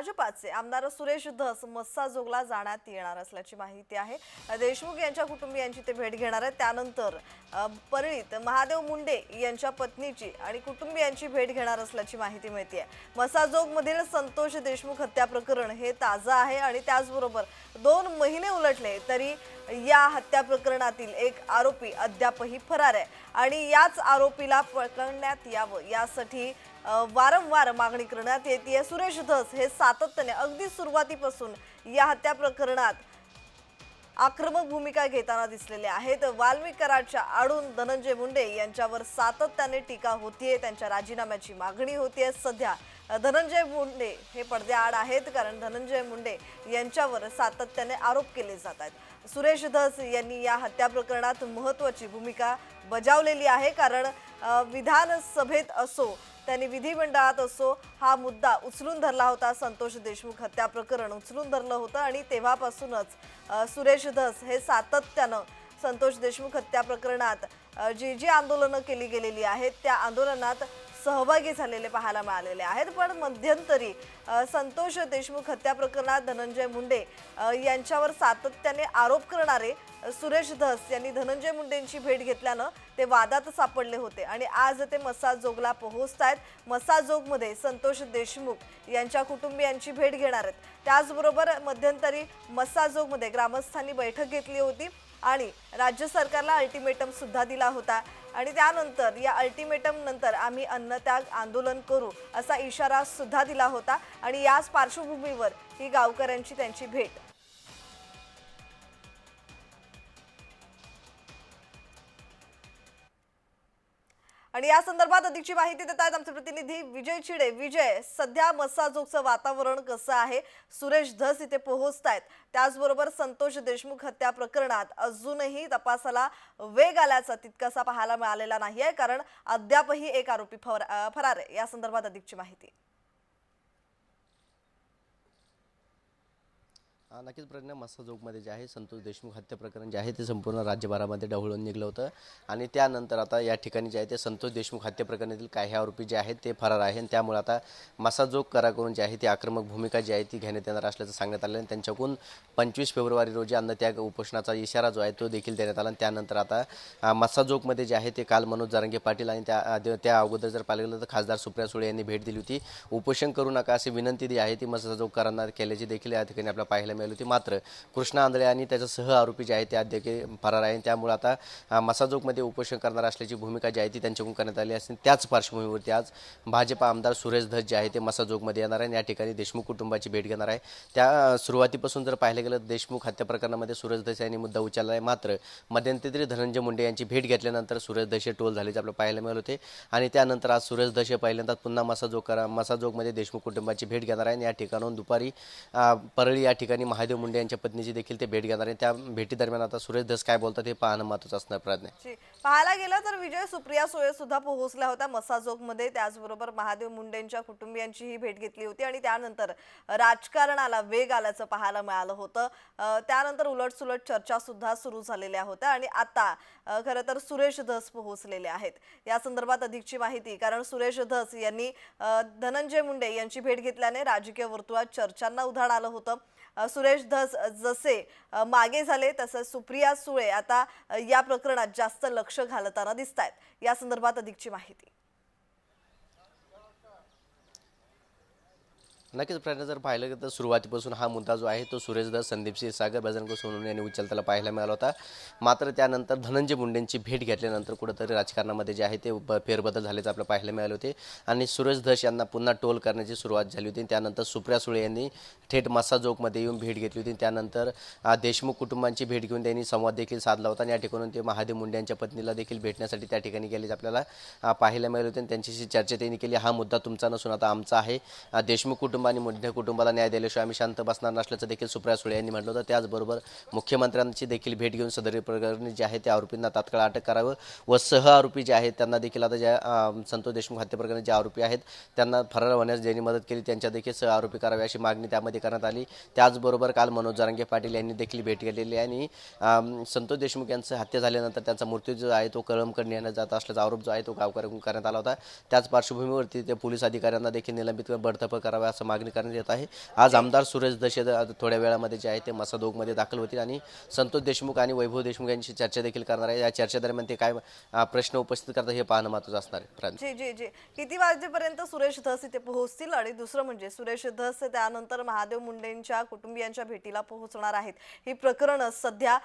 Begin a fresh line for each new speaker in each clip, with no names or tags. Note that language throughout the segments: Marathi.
भाजपाचे आमदार सुरेश धस मस्साजोगला जाण्यात येणार असल्याची माहिती आहे. देशमुख यांच्या कुटुंबियांची ते भेट घेणार आहेत. त्यानंतर परळीत महादेव मुंडे यांच्या पत्नीची आणि कुटुंबियांची भेट घेणार असल्याची माहिती मिळते मसाजोगमधील संतोष देशमुख हत्या प्रकरण हे ताजं आहे आणि त्याचबरोबर दोन महिने उलटले तरी या हत्या प्रकरणातील एक आरोपी अद्यापही फरार आहे. आणि याच आरोपीला पकडण्यात यावं यासाठी वारंवार मागणी करण्यात येते. सुरेश धस हे सातत्याने अगदी सुरुवातीपासून या हत्या प्रकरणात आक्रमक भूमिका घेताना दिसलेले आहेत. वाल्मिकराच्या आडून धनंजय मुंडे यांच्यावर सातत्याने टीका होतीये. त्यांच्या राजीनाम्याची मागणी होतीये. सध्या धनंजय मुंडे हे पडद्याआड आहेत कारण धनंजय मुंडे यांच्यावर सातत्याने आरोप केले जात आहेत. सुरेश धस यांनी या हत्या प्रकरणात महत्वाची भूमिका बजावलेली आहे कारण विधानसभेत असो त्यांनी विधिमंडळात असो हा मुद्दा उचलून धरला होता संतोष देशमुख हत्या प्रकरण उचलून धरलं होतं आणि तेव्हापासूनच सुरेश धस हे सातत्यानं संतोष देशमुख हत्या प्रकरणात जी जी आंदोलनं केली गेलेली आहेत त्या आंदोलनात सहभागी झालेले पाहायला मिळालेले आहेत. पण मध्यंतरी संतोष देशमुख हत्या प्रकरणात धनंजय मुंडे यांच्यावर सातत्याने आरोप करणारे सुरेश धस यांनी धनंजय मुंडेंची भेट घेतल्यानं ते वादात सापडले होते आणि आज ते मसाजोगला पोहोचत आहेत. मसाजोगमध्ये संतोष देशमुख यांच्या कुटुंबियांची भेट घेणार आहेत. त्याचबरोबर मध्यंतरी मसाजोगमध्ये ग्रामस्थांनी बैठक घेतली होती आणि राज्य सरकारला अल्टिमेटम सुद्धा दिला होता. आणि त्यानंतर या अल्टिमेटम नंतर आम्ही अन्नत्याग आंदोलन करू असा इशारा सुद्धा दिला होता. आणि याच पार्श्वभूमीवर ही गावकऱ्यांची त्यांची भेट. आणि या संदर्भात अधिकची माहिती देत आहेत आमचे प्रतिनिधी विजय चिडे. विजय सध्या मसाजोगचं वातावरण कसं आहे? सुरेश धस इथे पोहोचत आहेत त्याचबरोबर संतोष देशमुख हत्या प्रकरणात अजूनही तपासाला वेग आल्याचा तितकासा पाहायला मिळालेला नाहीये कारण अद्यापही एक आरोपी फर- फरार आहे. या संदर्भात अधिकची माहिती.
नक्कीच प्रज्ञा मस्साजोगमध्ये जे आहे संतोष देशमुख हत्या प्रकरण जे आहे ते संपूर्ण राज्यभरामध्ये ढवळून निघलं होतं. आणि त्यानंतर आता या ठिकाणी जे आहे ते संतोष देशमुख हत्या प्रकरणातील काही आरोपी जे आहेत ते फरार आहे आणि त्यामुळे आता मसाजोग कराकडून जे आहे ती आक्रमक भूमिका जी आहे ती घेण्यात येणार असल्याचं सांगण्यात आलं. आणि त्यांच्याकडून पंचवीस फेब्रुवारी रोजी अन्नत्याग उपोषणाचा इशारा जो आहे तो देखील देण्यात आला. आणि त्यानंतर आता मस्सा मस्साजोगमध्ये जे आहे ते काल मनोज जारंगे पाटील आणि त्या त्या अगोदर जर पाहिलं गेलं तर खासदार सुप्रिया सुळे यांनी भेट दिली होती. उपोषण करू नका अशी विनंती जी आहे ती मस्साजोगकरांना केल्याची देखील या ठिकाणी आपल्याला पाहायला मिळाली होती. मात्र कृष्णा आंधळे आणि त्याचा सह आरोपी जे आहे ते अद्याप फरार आहे त्यामुळे आता मसाजोगमध्ये उपोषण करणार असल्याची भूमिका जी आहे ती त्यांच्याकडून करण्यात आली असून त्याच पार्श्वभूमीवरती आज भाजपा आमदार सुरेश धस जे आहे ते मसाजोगमध्ये येणार आहे आणि या ठिकाणी देशमुख कुटुंबाची भेट घेणार आहे. त्या सुरुवातीपासून जर पाहिलं गेलं देशमुख हत्या प्रकरणामध्ये सुरेश धस यांनी मुद्दा उचलला आहे. मात्र मध्यंतरी धनंजय मुंडे यांची भेट घेतल्यानंतर सुरेश दशे टोल झाल्याचे आपल्याला पाहायला मिळाले होते. आणि त्यानंतर आज सुरेश दशे पहिल्यांदा पुन्हा मसाजोग करा मसाजोगमध्ये देशमुख कुटुंबाची भेट घेणार आहे. आणि या ठिकाणाहून दुपारी परळी या ठिकाणी महादेव मुंडे यांच्या पत्नीची देखील ते भेट घेणार आहे. त्या भेटीदरम्यान आता सुरेश धस काय बोलतात हे पाहणं महत्वाचं असणार प्रज्ञा.
पाहायला गेलं तर विजय सुप्रिया सुळे सुद्धा पोहोचल्या होत्या मसाजोगमध्ये. त्याचबरोबर महादेव मुंडेंच्या कुटुंबियांचीही भेट घेतली होती आणि त्यानंतर राजकारणाला वेग आल्याचं पाहायला मिळालं होतं. त्यानंतर उलटसुलट चर्चा सुद्धा सुरू झालेल्या होत्या आणि आता खरं तर सुरेश धस पोहोचलेले आहेत. या संदर्भात अधिकची माहिती कारण सुरेश धस यांनी धनंजय मुंडे यांची भेट घेतल्याने राजकीय वर्तुळात चर्चांना उधाण आलं होतं. सुरेश धस जसे मागे झाले तसंच सुप्रिया सुळे आता या प्रकरणात जास्त लक्ष घालताना दिसत आहेत या संदर्भात अधिकची माहिती.
नक्कीच प्रयत्न जर पाहिलं गेलं तर सुरुवातीपासून हा मुद्दा जो आहे तो सुरेश संदीपसिंह सागर बजरंग सोनवणे यांनी उचलताना पाहायला मिळाला होता. मात्र त्यानंतर धनंजय मुंडेंची भेट घेतल्यानंतर कुठंतरी राजकारणामध्ये जे आहे ते ब- फेरबदल झाल्याचं आपल्याला पाहायला मिळाले होते. आणि सुरेश धस यांना पुन्हा टोल करण्याची सुरुवात झाली होती. त्यानंतर सुप्रिया सुळे यांनी थेट मसाजोकमध्ये येऊन भेट घेतली होती. त्यानंतर देशमुख कुटुंबांची भेट घेऊन त्यांनी संवाद देखील साधला होता. आणि या ठिकाणून ते महादेव मुंडे यांच्या पत्नीला देखील भेटण्यासाठी त्या ठिकाणी गेले आपल्याला पाहायला मिळाले होते. आणि त्यांच्याशी चर्चा त्यांनी केली. हा मुद्दा तुमचा नसून आता आमचा आहे. देशमुख कुटुंब आणि मुंडे कुटुंबाला न्याय दिल्याशिवाय आम्ही शांत बसणार नसल्याचं देखील सुप्रिया सुळे यांनी म्हटलं होतं. त्याचबरोबर मुख्यमंत्र्यांची देखील भेट घेऊन सदरी प्रकरणी जे आहे त्या आरोपींना तात्काळ अटक करावं व सह आरोपी जे आहेत त्यांना देखील आता ज्या संतोष देशमुख हत्येप्रकरणी जे आरोपी आहेत त्यांना फरार होण्यास ज्यांनी मदत केली त्यांच्या देखील सह आरोपी करावे अशी मागणी त्यामध्ये करण्यात आली. त्याचबरोबर काल मनोज जरांगे पाटील यांनी देखील भेट घेतलेली आणि संतोष देशमुख यांचं हत्या झाल्यानंतर त्यांचा मृत्यू जो आहे तो कळमकडे नेण्यात जात असल्याचा आरोप जो आहे तो गावकऱ्यांकडून करण्यात आला होता. त्याच पार्श्वभूमीवरती ते पोलीस अधिकाऱ्यांना देखील निलंबित करून बडतर्फ करावा असं मागणी करण्यात येत आहे. आज आमदार सुरेश दशे थोड्या वेळामध्ये जे आहे ते मसादोगमध्ये दाखल होतील आणि संतोष देशमुख आणि वैभव देशमुख यांची चर्चा देखील करणार आहे. या चर्चेदरम्यान ते काय प्रश्न उपस्थित करतात हे पाहणं महत्वाचं असणार आहे.
जी जी जी. किती वाजेपर्यंत सुरेश धस इथे पोहोचतील? आणि दुसरं म्हणजे सुरेश धस त्यानंतर महादेव मुंडेंच्या कुटुंबियांच्या भेटीला पोहोचणार आहेत. ही प्रकरणं सध्या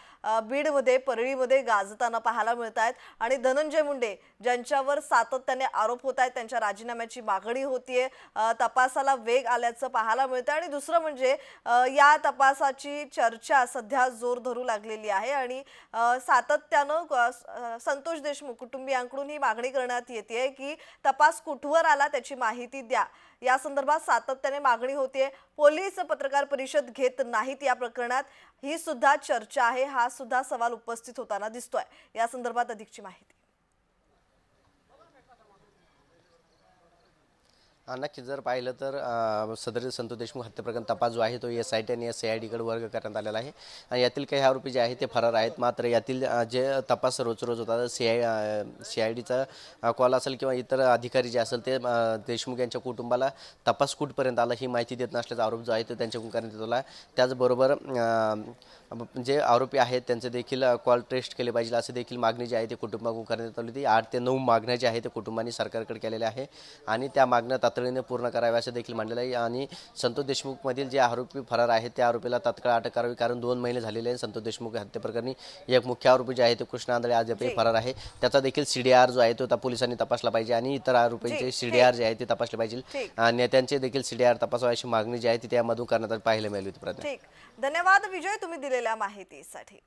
बीडमध्ये परळीमध्ये गाजताना पाहायला मिळत आहेत. आणि धनंजय मुंडे ज्यांच्यावर सातत्याने आरोप होत आहेत त्यांच्या राजीनाम्याची मागणी होतीये. तपासाला वेग आल्याचं पाहायला मिळतं आणि दुसरं म्हणजे या तपासाची चर्चा सध्या जोर धरू लागलेली आहे आणि सातत्यानं संतोष देशमुख कुटुंबियांकडून ही मागणी करण्यात येते की तपास कुठवर आला त्याची माहिती द्या. या संदर्भात सातत्याने मागणी होते पोलीस पत्रकार परिषद घेत नाहीत या प्रकरणात. ही सुद्धा चर्चा आहे. हा सुद्धा सवाल उपस्थित होताना दिसतोय. या संदर्भात अधिकची माहिती.
नक्कीच. जर पाहिलं तर सदर संतोष देशमुख हत्या प्रकरण तपास जो आहे तो एस आय टी आणि एस आय डीकडे वर्ग करण्यात आलेला आहे. आणि यातील काही आरोपी जे आहेत ते फरार आहेत. मात्र यातील जे तपास रोज रोज होता सी आय सी आय डीचा कॉल असेल किंवा इतर अधिकारी जे असेल ते देशमुख यांच्या कुटुंबाला तपास कुठपर्यंत आला ही माहिती देत नसल्याचा आरोप जो आहे तो त्यांच्याकडून करण्यात आला त्याचबरोबर जे आरोपी आहेत त्यांचे देखील कॉल टेस्ट केले पाहिजे असे देखील मागणी जी आहे ते कुटुंबाकडून करण्यात आली होती. आठ ते नऊ मागण्या ज्या आहेत ते कुटुंबांनी सरकारकडे केलेल्या आहे. आणि त्या मागण्या तातडीने पूर्ण कराव्या असं देखील मांडलेलं आहे. आणि संतोष देशमुखमधील जे आरोपी फरार आहेत त्या आरोपीला तात्काळ अटक करावी कारण दोन महिने झालेले आहेत. संतोष देशमुख हत्या प्रकरणी एक मुख्य आरोपी जे आहे ते कृष्ण आंधळे अद्यापही फरार आहे. त्याचा देखील सीडीआर जो आहे तो त्या पोलिसांनी तपासला पाहिजे आणि इतर आरोपींचे सीडीआर जे. आहे ते तपासले पाहिजे. आणि नेत्यांचे देखील सीडीआर तपासावी अशी मागणी जी आहे ती त्यामधून करण्यात पाहायला मिळाली होती
धन्यवाद विजय तुम्ही दिलेल्या माहितीसाठी.